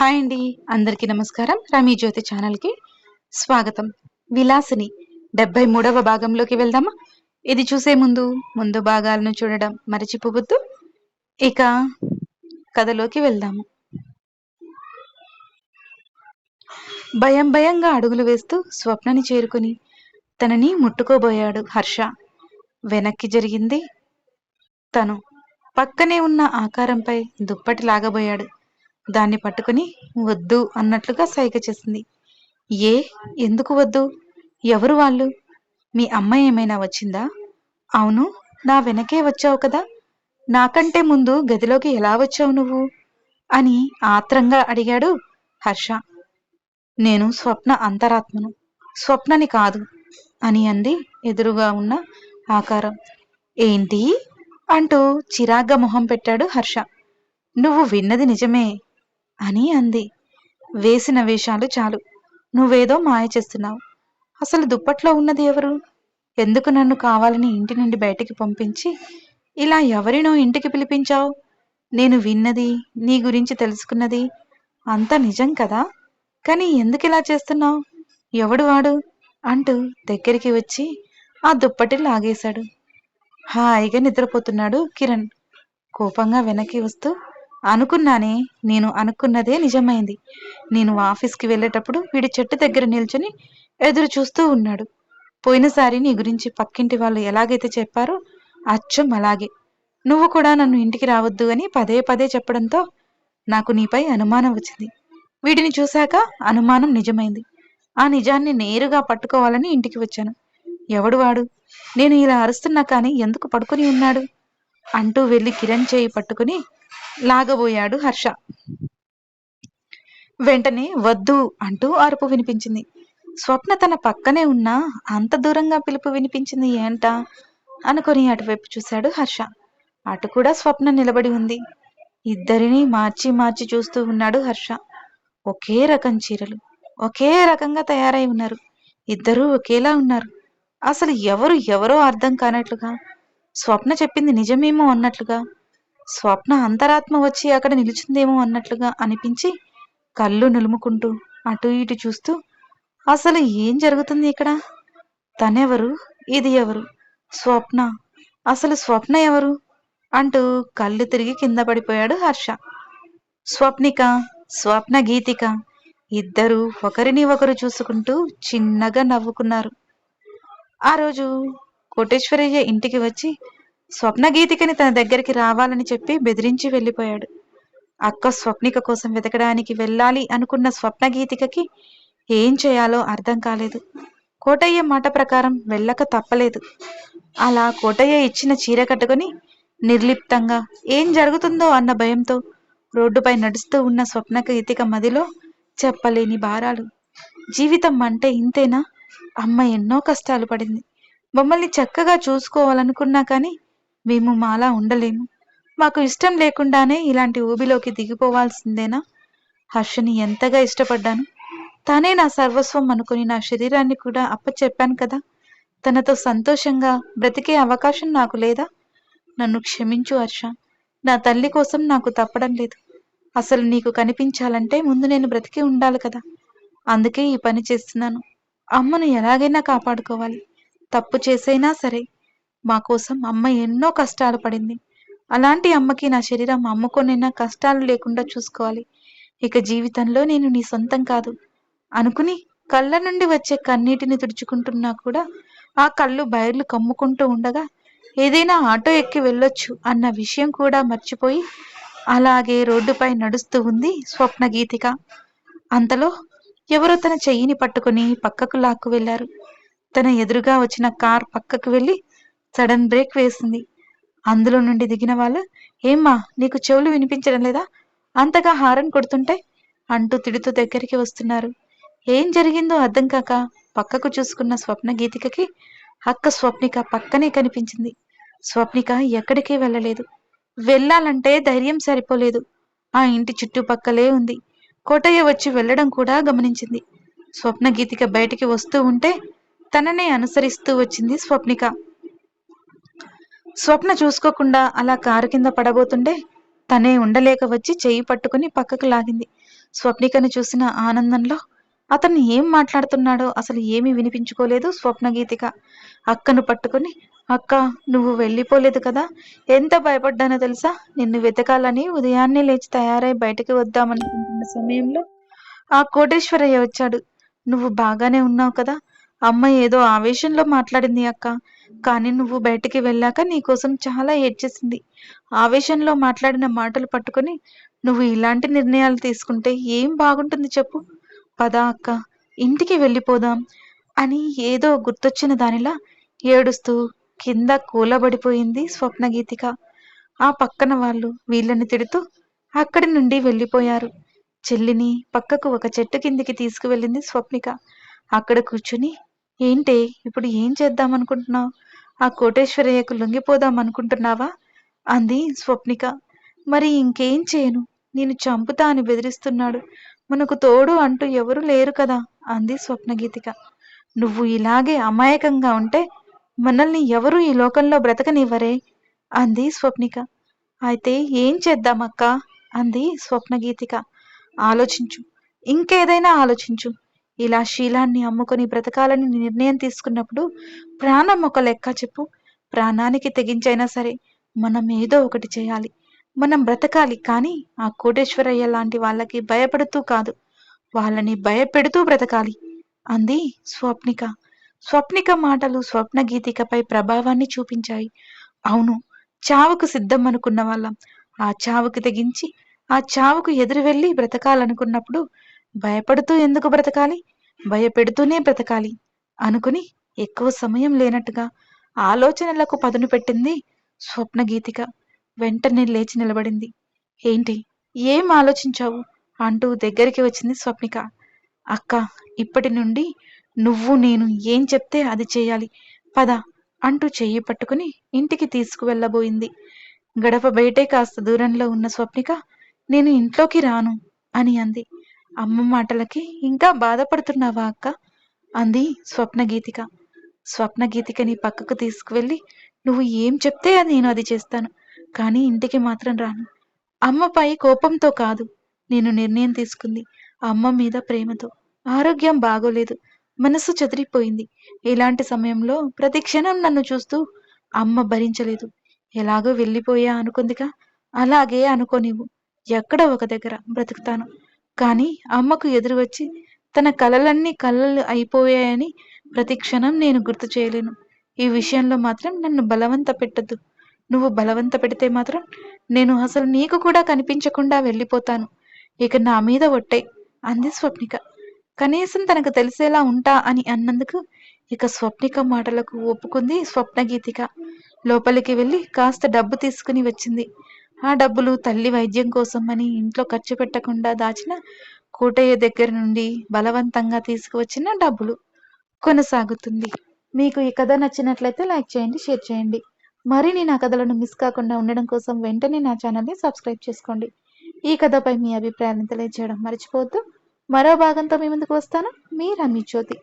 Hi అండి. అందరికీ నమస్కారం. రమీ జ్యోతి ఛానల్కి స్వాగతం. విలాసిని డెబ్బై మూడవ భాగంలోకి వెళ్దామా? ఇది చూసే ముందు ముందు భాగాలను చూడడం మరచిపోవద్దు. ఇక కథలోకి వెళ్దాము. భయం భయంగా అడుగులు వేస్తూ స్వప్నని చేరుకుని తనని ముట్టుకోబోయాడు హర్ష. వెనక్కి జరిగింది తను. పక్కనే ఉన్న ఆకారంపై దుప్పటి లాగబోయాడు. దాన్ని పట్టుకుని వద్దు అన్నట్లుగా సైగ చేసింది. ఏ? ఎందుకు వద్దు? ఎవరు వాళ్ళు? మీ అమ్మ ఏమైనా వచ్చిందా? అవును నా వెనకే వచ్చావు కదా. నాకంటే ముందు గదిలోకి ఎలా వచ్చావు నువ్వు? అని ఆత్రంగా అడిగాడు హర్ష. నేను స్వప్న అంతరాత్మను. స్వప్నని కాదు అని అంది ఎదురుగా ఉన్న ఆకారం. ఏంటి? అంటూ చిరాగ్గా మొహం పెట్టాడు హర్ష. నువ్వు విన్నది నిజమే. అని అంది. వేసిన వేషాలు చాలు. నువ్వేదో మాయ చేస్తున్నావు. అసలు దుప్పట్లో ఉన్నది ఎవరు? ఎందుకు నన్ను కావాలని ఇంటి నుండి బయటికి పంపించి ఇలా ఎవరినో ఇంటికి పిలిపించావు? నేను విన్నది నీ గురించి తెలుసుకున్నది అంతా నిజం కదా? కానీ ఎందుకు ఇలా చేస్తున్నావు? ఎవడు వాడు? అంటూ దగ్గరికి వచ్చి ఆ దుప్పటి లాగేశాడు. హాయిగా నిద్రపోతున్నాడు కిరణ్. కోపంగా వెనక్కి వస్తూ అనుకున్నానే నేను అనుకున్నదే నిజమైంది. నేను ఆఫీస్కి వెళ్ళేటప్పుడు వీడి చెట్టు దగ్గర నిల్చొని ఎదురు చూస్తూ ఉన్నాడు. పోయినసారి నీ గురించి పక్కింటి వాళ్ళు ఎలాగైతే చెప్పారో అచ్చం అలాగే. నువ్వు కూడా నన్ను ఇంటికి రావద్దు అని పదే పదే చెప్పడంతో నాకు నీపై అనుమానం వచ్చింది. వీడిని చూశాక అనుమానం నిజమైంది. ఆ నిజాన్ని నేరుగా పట్టుకోవాలని ఇంటికి వచ్చాను. ఎవడు వాడు? నేను ఇలా అరుస్తున్నా కానీ ఎందుకు పడుకుని ఉన్నాడు? అంటూ వెళ్ళి కిరణ్ చేయి పట్టుకుని లాగబోయాడు హర్ష. వెంటనే వద్దు అంటూ అరుపు వినిపించింది. స్వప్న తన పక్కనే ఉన్నా అంత దూరంగా పిలుపు వినిపించింది ఏంటా? అనుకొని అటువైపు చూశాడు హర్ష. అటు కూడా స్వప్న నిలబడి ఉంది. ఇద్దరిని మార్చి మార్చి చూస్తూ ఉన్నాడు హర్ష. ఒకే రకం చీరలు ఒకే రకంగా తయారై ఉన్నారు. ఇద్దరూ ఒకేలా ఉన్నారు. అసలు ఎవరు ఎవరో అర్థం కానట్లుగా. స్వప్న చెప్పింది నిజమేమో అన్నట్లుగా. స్వప్న అంతరాత్మ వచ్చి అక్కడ నిలిచిందేమో అన్నట్లుగా అనిపించి కళ్ళు నులుముకుంటూ అటు ఇటు చూస్తూ అసలు ఏం జరుగుతుంది ఇక్కడ? తనెవరు? ఇది ఎవరు? స్వప్న? అసలు స్వప్న ఎవరు? అంటూ కళ్ళు తిరిగి కింద పడిపోయాడు హర్ష. స్వప్నిక స్వప్న గీతిక ఇద్దరూ ఒకరిని ఒకరు చూసుకుంటూ చిన్నగా నవ్వుకున్నారు. ఆ రోజు కోటేశ్వరయ్య ఇంటికి వచ్చి స్వప్న గీతికని తన దగ్గరికి రావాలని చెప్పి బెదిరించి వెళ్ళిపోయాడు. అక్క స్వప్నిక కోసం వెతకడానికి వెళ్ళాలి అనుకున్న స్వప్న గీతికకి ఏం చేయాలో అర్థం కాలేదు. కోటయ్య మాట ప్రకారం వెళ్ళక తప్పలేదు. అలా కోటయ్య ఇచ్చిన చీర కట్టుకుని నిర్లిప్తంగా ఏం జరుగుతుందో అన్న భయంతో రోడ్డుపై నడుస్తూ ఉన్న స్వప్న గీతిక మదిలో చెప్పలేని భారాలు. జీవితం అంటే ఇంతేనా? అమ్మ ఎన్నో కష్టాలు పడింది. మమ్మల్ని చక్కగా చూసుకోవాలనుకున్నా కానీ మేము మాలా ఉండలేము. మాకు ఇష్టం లేకుండానే ఇలాంటి ఊబిలోకి దిగిపోవాల్సిందేనా? హర్షని ఎంతగా ఇష్టపడ్డాను. తానే నా సర్వస్వం అనుకుని నా శరీరాన్ని కూడా అప్పచెప్పాను కదా. తనతో సంతోషంగా బ్రతికే అవకాశం నాకు లేదా? నన్ను క్షమించు హర్ష. నా తల్లి కోసం నాకు తప్పడం లేదు. అసలు నీకు కనిపించాలంటే ముందు నేను బ్రతికి ఉండాలి కదా. అందుకే ఈ పని చేస్తున్నాను. అమ్మను ఎలాగైనా కాపాడుకోవాలి. తప్పు చేసైనా సరే మా కోసం అమ్మ ఎన్నో కష్టాలు పడింది. అలాంటి అమ్మకి నా శరీరం అమ్ముకొనైనా కష్టాలు లేకుండా చూసుకోవాలి. ఇక జీవితంలో నేను నీ సొంతం కాదు. అనుకుని కళ్ళ నుండి వచ్చే కన్నీటిని తుడుచుకుంటున్నా కూడా ఆ కళ్ళు బయర్లు కమ్ముకుంటూ ఉండగా ఏదైనా ఆటో ఎక్కి వెళ్ళొచ్చు అన్న విషయం కూడా మర్చిపోయి అలాగే రోడ్డుపై నడుస్తూ ఉంది స్వప్న గీతిక. అంతలో ఎవరో తన చెయ్యిని పట్టుకుని పక్కకు లాక్కు వెళ్ళారు. తన ఎదురుగా వచ్చిన కార్ పక్కకు వెళ్ళి సడన్ బ్రేక్ వేసింది. అందులో నుండి దిగిన వాళ్ళు ఏమ్మా నీకు చెవులు వినిపించడం లేదా? అంతగా హారన్ కొడుతుంటే? అంటూ తిడుతూ దగ్గరికి వస్తున్నారు. ఏం జరిగిందో అర్థం కాక పక్కకు చూసుకున్న స్వప్న గీతికకి అక్క స్వప్నిక పక్కనే కనిపించింది. స్వప్నిక ఎక్కడికి వెళ్ళలేదు. వెళ్ళాలంటే ధైర్యం సరిపోలేదు. ఆ ఇంటి చుట్టుపక్కలే ఉంది. కోటయ్య వచ్చి వెళ్ళడం కూడా గమనించింది. స్వప్న గీతిక బయటికి వస్తూ ఉంటే తననే అనుసరిస్తూ వచ్చింది స్వప్నిక. స్వప్న చూసుకోకుండా అలా కారు కింద పడబోతుంటే తనే ఉండలేక వచ్చి చెయ్యి పట్టుకుని పక్కకు లాగింది. స్వప్నికని చూసిన ఆనందంలో అతను ఏం మాట్లాడుతున్నాడో అసలు ఏమీ వినిపించుకోలేదు స్వప్నగీతిక అక్కను పట్టుకుని అక్క నువ్వు వెళ్ళిపోలేదు కదా ఎంత భయపడ్డానో తెలుసా? నిన్ను వెతకాలని ఉదయాన్నే లేచి తయారై బయటకు వద్దామనుకుంటున్న సమయంలో ఆ కోటేశ్వరయ్య వచ్చాడు. నువ్వు బాగానే ఉన్నావు కదా అమ్మ ఏదో ఆవేశంలో మాట్లాడింది అక్క. కానీ నువ్వు బయటికి వెళ్ళాక నీకోసం చాలా ఏడ్చేసింది. ఆవేశంలో మాట్లాడిన మాటలు పట్టుకొని నువ్వు ఇలాంటి నిర్ణయాలు తీసుకుంటే ఏం బాగుంటుంది చెప్పు. పదా అక్క ఇంటికి వెళ్ళిపోదాం అని ఏదో గుర్తొచ్చిన దానిలా ఏడుస్తూ కింద కూలబడిపోయింది స్వప్నగీతిక. ఆ పక్కన వాళ్ళు వీళ్ళని తిడుతూ అక్కడి నుండి వెళ్ళిపోయారు. చెల్లిని పక్కకు ఒక చెట్టు కిందికి తీసుకువెళ్ళింది స్వప్నిక. అక్కడ కూర్చుని ఏంటి? ఇప్పుడు ఏం చేద్దాం అనుకుంటున్నావు ఆ కోటేశ్వరయ్యకు లొంగిపోదాం అనుకుంటున్నావా? అంది స్వప్నిక. మరి ఇంకేం చేయను? నేను చంపుతా అని బెదిరిస్తున్నాడు. మనకు తోడు అంటూ ఎవరు లేరు కదా? అంది స్వప్నగీతిక. నువ్వు ఇలాగే అమాయకంగా ఉంటే మనల్ని ఎవరు ఈ లోకంలో బ్రతకనివ్వరే? అంది స్వప్నిక. అయితే ఏం చేద్దామక్క? అంది స్వప్నగీతిక. ఆలోచించు. ఇంకేదైనా ఆలోచించు. ఇలా శీలాన్ని అమ్ముకొని బ్రతకాలని నిర్ణయం తీసుకున్నప్పుడు ప్రాణం ఒక లెక్క చెప్పు. ప్రాణానికి తెగించైనా సరే మనం ఏదో ఒకటి చేయాలి. మనం బ్రతకాలి కానీ ఆ కోటేశ్వరయ్య లాంటి వాళ్ళకి భయపడుతూ కాదు. వాళ్ళని భయపెడుతూ బ్రతకాలి. అంది స్వప్నిక. స్వప్నిక మాటలు స్వప్న గీతికపై ప్రభావాన్ని చూపించాయి. అవును చావుకు సిద్ధం అనుకున్న వాళ్ళం. ఆ చావుకు తెగించి ఆ చావుకు ఎదురు వెళ్ళి బ్రతకాలనుకున్నప్పుడు భయపడుతూ ఎందుకు బ్రతకాలి? భయపెడుతూనే బ్రతకాలి. అనుకుని ఎక్కువ సమయం లేనట్టుగా ఆలోచనలకు పదును పెట్టింది స్వప్న గీతిక వెంటనే లేచి నిలబడింది. ఏంటి? ఏం ఆలోచించావు? అంటూ దగ్గరికి వచ్చింది స్వప్నిక. అక్క ఇప్పటి నుండి నువ్వు నేను ఏం చెప్తే అది చేయాలి. పద అంటూ చెయ్యి పట్టుకుని ఇంటికి తీసుకువెళ్ళబోయింది. గడప బయటే కాస్త దూరంలో ఉన్న స్వప్నిక నేను ఇంట్లోకి రాను అని అంది. అమ్మ మాటలకి ఇంకా బాధపడుతున్నావా అక్క? అంది స్వప్నగీతిక. స్వప్నగీతికని పక్కకు తీసుకువెళ్ళి నువ్వు ఏం చెప్తే అది నేను అది చేస్తాను కానీ ఇంటికి మాత్రం రాను. అమ్మపై కోపంతో కాదు నేను నిర్ణయం తీసుకుంది అమ్మ మీద ప్రేమతో. ఆరోగ్యం బాగోలేదు మనసు చెదిరిపోయింది. ఇలాంటి సమయంలో ప్రతి క్షణం నన్ను చూస్తూ అమ్మ భరించలేదు. ఎలాగో వెళ్ళిపోయా అనుకుందిగా? అలాగే అనుకోనివ్వు. ఎక్కడ ఒక దగ్గర బ్రతుకుతాను. కానీ అమ్మకు ఎదురు వచ్చి తన కలలన్నీ కలలు అయిపోయాయని ప్రతి క్షణం నేను గుర్తు చేయలేను. ఈ విషయంలో మాత్రం నన్ను బలవంత పెట్టద్దు. నువ్వు బలవంత పెడితే మాత్రం నేను అసలు నీకు కూడా కనిపించకుండా వెళ్ళిపోతాను. ఇక నా మీద ఒట్టే అంది స్వప్నిక. కనీసం తనకు తెలిసేలా ఉంటా అని అన్నందుకు ఇక స్వప్నిక మాటలకు ఒప్పుకుంది స్వప్నగీతిక. లోపలికి వెళ్ళి కాస్త డబ్బు తీసుకుని వచ్చింది. ఆ డబ్బులు తల్లి వైద్యం కోసం అని ఇంట్లో ఖర్చు పెట్టకుండా దాచిన కోటయ్య దగ్గర నుండి బలవంతంగా తీసుకువచ్చిన డబ్బులు కొనసాగుతుంది. మీకు ఈ కథ నచ్చినట్లయితే లైక్ చేయండి షేర్ చేయండి. మరిన్ని నా కథలను మిస్ కాకుండా ఉండడం కోసం వెంటనే నా ఛానల్ని సబ్స్క్రైబ్ చేసుకోండి. ఈ కథపై మీ అభిప్రాయాలను తెలియజేయడం మర్చిపోవద్దు. మరో భాగంతో మీ ముందుకు వస్తాను. మీ రమి జ్యోతి.